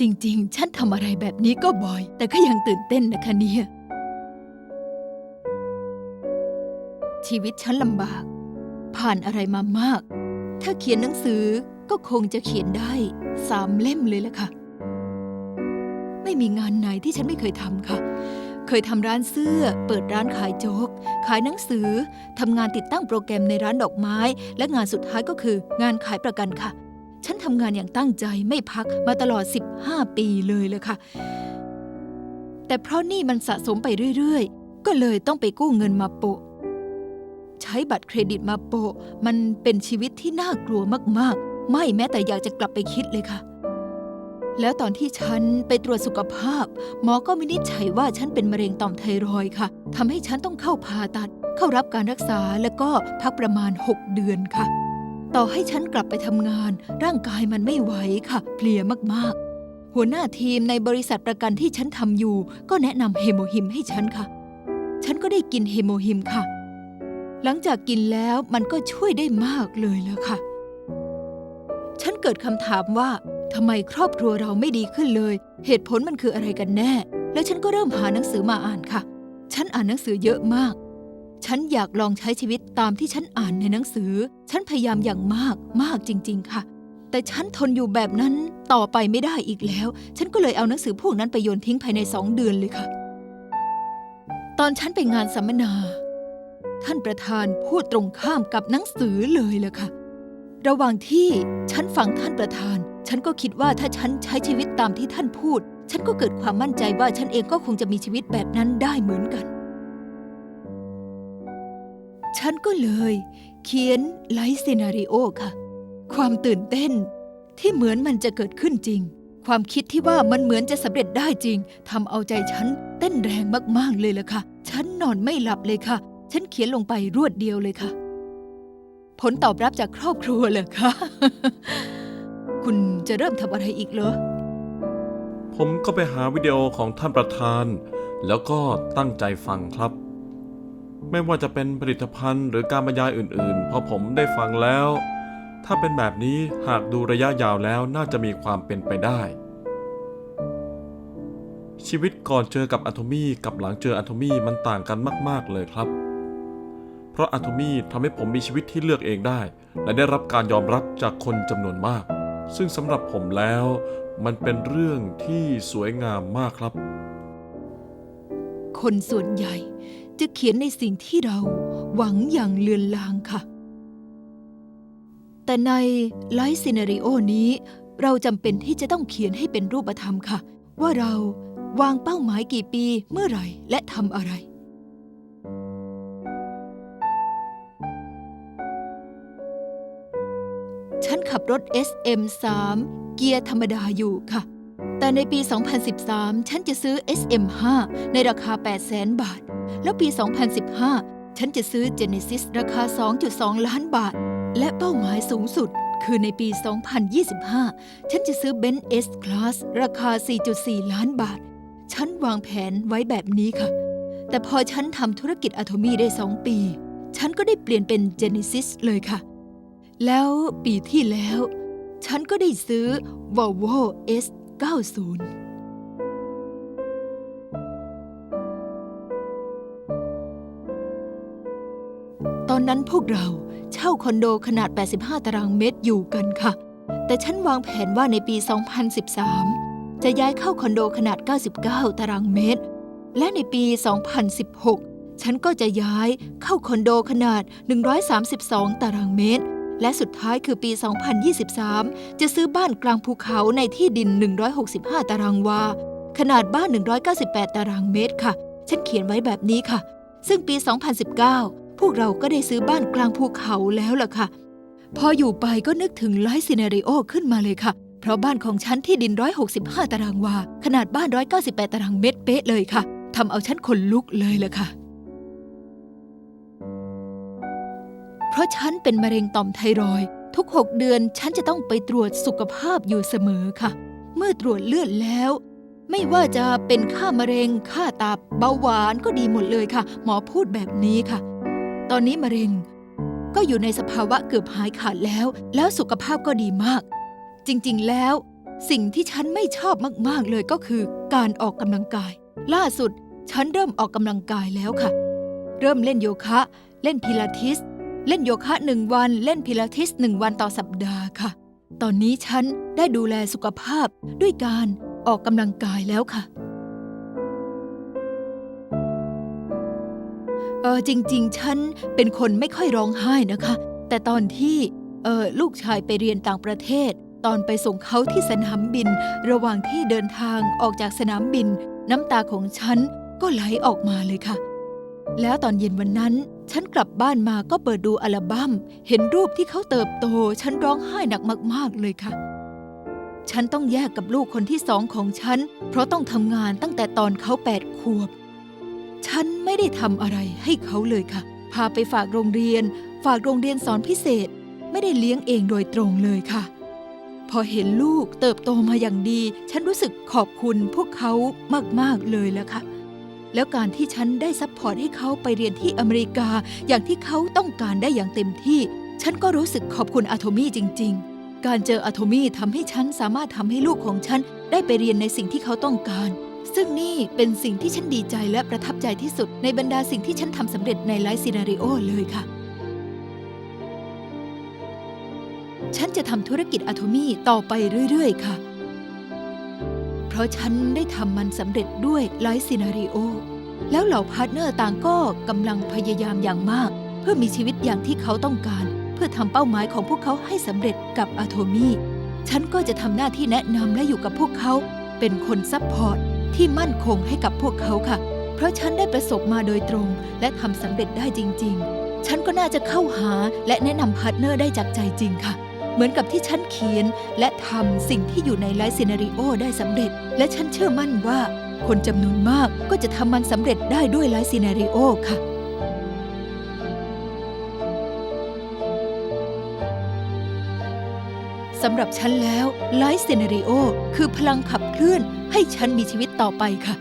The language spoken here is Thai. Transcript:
จริง ๆ ฉันทำอะไรแบบนี้ก็บ่อย แต่ก็ยังตื่นเต้นนะคะเนี่ย ชีวิตฉันลำบาก ผ่านอะไรมามาก ถ้าเขียนหนังสือก็คงจะเขียนได้สามเล่มเลยละค่ะ ไม่มีงานไหนที่ฉันไม่เคยทำค่ะ เคยทำร้านเสื้อ เปิดร้านขายโจ๊ก ขายหนังสือทำงานติดตั้งโปรแกรมในร้านดอกไม้ และงานสุดท้ายก็คืองานขายประกันค่ะ ฉันทำงานอย่างตั้งใจไม่พักมาตลอด 15 ปีเลยเลยค่ะ แต่เพราะหนี่มันสะสมไปเรื่อยๆ ก็เลยต้องไปกู้เงินมาโปะ ใช้บัตรเครดิตมาโปะ มันเป็นชีวิตที่น่ากลัวมากๆ ไม่แม้แต่อยากจะกลับไปคิดเลยค่ะ แล้วตอนที่ฉันไปตรวจสุขภาพ หมอก็วินิจฉัยว่าฉันเป็นมะเร็งต่อมไทรอยค่ะทำให้ฉันต้องเข้าผ่าตัด เข้ารับการรักษาแล้วก็พักประมาณ 6 เดือนค่ะ ต่อให้ฉันกลับไปทำงาน ร่างกายมันไม่ไหวค่ะ เพลียมากๆ หัวหน้าทีมในบริษัทประกันที่ฉันทำอยู่ ก็แนะนำเฮโมฮิมให้ฉันค่ะ ฉันก็ได้กินเฮโมฮิมค่ะ หลังจากกินแล้วมันก็ช่วยได้มากเลยแล้วค่ะ ฉันเกิดคำถามว่าทำไมครอบครัวเราไม่ดีขึ้นเลย เหตุผลมันคืออะไรกันแน่ แล้วฉันก็เริ่มหาหนังสือมาอ่านค่ะ ฉันอ่านหนังสือเยอะมาก ฉันอยากลองใช้ชีวิตตามที่ฉันอ่านในหนังสือ ฉันพยายามอย่างมากมากจริง ๆ ค่ะ แต่ฉันทนอยู่แบบนั้นต่อไปไม่ได้อีกแล้ว ฉันก็เลยเอาหนังสือพวกนั้นไปโยนทิ้งภายในสองเดือนเลยค่ะ ตอนฉันไปงานสัมมนา ท่านประธานพูดตรงข้ามกับหนังสือเลยล่ะค่ะ ระหว่างที่ฉันฟังท่านประธาน ฉันก็คิดว่าถ้าฉันใช้ชีวิตตามที่ท่านพูด ฉันก็เกิดความมั่นใจว่าฉันเองก็คงจะมีชีวิตแบบนั้นได้เหมือนกัน ฉันก็เลย เขียนไลฟ์ซีนาริโอค่ะ ความตื่นเต้น ที่เหมือนมันจะเกิดขึ้นจริง ความคิดที่ว่ามันเหมือนจะสำเร็จได้จริงทำเอาใจฉันเต้นแรงมากๆเลยล่ะค่ะ ฉันนอนไม่หลับเลยค่ะ ฉันเขียนลงไปรวดเดียวเลยค่ะ ผลตอบรับจากครอบครัวเหรอคะคุณจะเริ่มทำอะไรอีกเหรอ ผมก็ไปหาวิดีโอของท่านประธาน แล้วก็ตั้งใจฟังครับ ไม่ว่าจะเป็นผลิตภัณฑ์หรือการบรรยายอื่นๆ พอผมได้ฟังแล้ว ถ้าเป็นแบบนี้หากดูระยะยาวแล้วน่าจะมีความเป็นไปได้ ชีวิตก่อนเจอกับอะโทมี่กับหลังเจออะโทมี่มันต่างกันมาก ๆ เลยครับ เพราะอะโทมี่ทำให้ผมมีชีวิตที่เลือกเองได้ และได้รับการยอมรับจากคนจำนวนมาก ซึ่งสำหรับผมแล้ว มันเป็นเรื่องที่สวยงามมากครับ คนส่วนใหญ่ จะเขียนในสิ่งที่เราหวังอย่างเลือนลางค่ะ แต่ในไลฟ์ซีนาริโอนี้ เราจำเป็นที่จะต้องเขียนให้เป็นรูปธรรมค่ะ ว่าเราวางเป้าหมายกี่ปีเมื่อไหร่และทำอะไรฉันขับรถ SM3 เกียร์ธรรมดาอยู่ค่ะ แต่ในปี 2013 ฉันจะซื้อ SM5 ในราคา 800,000 บาท แล้วปี 2015 ฉันจะซื้อ Genesis ราคา 2.2 ล้านบาท และเป้าหมายสูงสุด คือในปี 2025 ฉันจะซื้อ Benz S Class ราคา 4.4 ล้านบาท ฉันวางแผนไว้แบบนี้ค่ะ แต่พอฉันทำธุรกิจอะโทมี่ได้ 2 ปี ฉันก็ได้เปลี่ยนเป็น Genesis เลยค่ะ แล้วปีที่แล้ว ฉันก็ได้ซื้อ Volvo S90 อนนั้นพวกเราเช่าคอนโดขนาด 85 ตารางเมตรอยู่กันค่ะ แต่ฉันวางแผนว่าในปี 2013 จะย้ายเข้าคอนโดขนาด 99 ตารางเมตร และในปี 2016 ฉันก็จะย้ายเข้าคอนโดขนาด 132 ตารางเมตร และสุดท้ายคือปี 2023 จะซื้อบ้านกลางภูเขาในที่ดิน 165 ตารางวา ขนาดบ้าน 198 ตารางเมตรค่ะ ฉันเขียนไว้แบบนี้ค่ะ ซึ่งปี 2019 พวกเราก็ได้ซื้อบ้านกลางภูเขาแล้วล่ะค่ะ พออยู่ไปก็นึกถึงไลฟ์ซีนาริโอขึ้นมาเลยค่ะ เพราะบ้านของฉันที่ดิน 165 ตารางวา ขนาดบ้าน 198 ตารางเมตรเป๊ะเลยค่ะทำเอาฉันขนลุกเลยล่ะค่ะ เพราะฉันเป็นมะเร็งต่อมไทรอยทุก 6 เดือนฉันจะต้องไปตรวจสุขภาพอยู่เสมอค่ะ เมื่อตรวจเลือดแล้ว ไม่ว่าจะเป็นค่ามะเร็ง ค่าตับ เบาหวานก็ดีหมดเลยค่ะ หมอพูดแบบนี้ค่ะ ตอนนี้มะเร็ง ก็อยู่ในสภาวะเกือบหายขาดแล้ว แล้วสุขภาพก็ดีมาก จริงๆ แล้ว สิ่งที่ฉันไม่ชอบมากๆ เลยก็คือการออกกำลังกาย ล่าสุด ฉันเริ่มออกกำลังกายแล้วค่ะ เริ่มเล่นโยคะ เล่นพิลาทิส เล่นโยคะหนึ่งวัน เล่นพิลาทิสหนึ่งวันต่อสัปดาห์ค่ะ ตอนนี้ฉันได้ดูแลสุขภาพด้วยการออกกำลังกายแล้วค่ะ ออจริง ๆ ฉันเป็นคนไม่ค่อยร้องไห้นะคะ แต่ตอนที่เออลูกชายไปเรียนต่างประเทศ ตอนไปส่งเขาที่สนามบิน ระหว่างที่เดินทางออกจากสนามบิน น้ำตาของฉันก็ไหลออกมาเลยค่ะ แล้วตอนเย็นวันนั้น ฉันกลับบ้านมาก็เปิดดูอัลบัม้ม เห็นรูปที่เขาเติบโต ฉันร้องไห้หนักมาก ๆ เลยค่ะ ฉันต้องแยกกับลูกคนที่สองของฉัน เพราะต้องทำงานตั้งแต่ตอนเขาแปดขวบ ฉันไม่ได้ทำอะไรให้เขาเลยค่ะ พาไปฝากโรงเรียน ฝากโรงเรียนสอนพิเศษ ไม่ได้เลี้ยงเองโดยตรงเลยค่ะ พอเห็นลูกเติบโตมาอย่างดี ฉันรู้สึกขอบคุณพวกเขามาก ๆ เลยแล้วค่ะ แล้วการที่ฉันได้ซัพพอร์ตให้เขาไปเรียนที่อเมริกา อย่างที่เขาต้องการได้อย่างเต็มที่ ฉันก็รู้สึกขอบคุณอะโทมี่จริง ๆ การเจออะโทมี่ทำให้ฉันสามารถทำให้ลูกของฉันได้ไปเรียนในสิ่งที่เขาต้องการ ซึ่งนี่เป็นสิ่งที่ฉันดีใจและประทับใจที่สุดในบรรดาสิ่งที่ฉันทำสำเร็จในไลฟ์ซีนาริโอเลยค่ะ ฉันจะทำธุรกิจอะโทมี่ต่อไปเรื่อย ๆ ค่ะ เพราะฉันได้ทำมันสำเร็จด้วยไลฟ์ซีนาริโอแล้วเหล่าพาร์ทเนอร์ต่างก็กำลังพยายามอย่างมาก เพื่อมีชีวิตอย่างที่เขาต้องการ เพื่อทำเป้าหมายของพวกเขาให้สำเร็จกับอะโทมี่ฉันก็จะทำหน้าที่แนะนำและอยู่กับพวกเขา เป็นคนซัพพอร์ต ที่มั่นคงให้กับพวกเขาค่ะ เพราะฉันได้ประสบมาโดยตรง และทำสำเร็จได้จริง ๆ ฉันก็น่าจะเข้าหาและแนะนำพาร์ทเนอร์ได้จากใจจริงค่ะ เหมือนกับที่ฉันเขียน และทำสิ่งที่อยู่ในไลฟ์ซีนาริโอได้สำเร็จ และฉันเชื่อมั่นว่า คนจำนวนมากก็จะทำมันสำเร็จได้ด้วยไลฟ์ซีนาริโอค่ะสำหรับฉันแล้วไลฟ์ซีนาริโอคือพลังขับเคลื่อน ให้ฉันมีชีวิตต่อไปค่ะ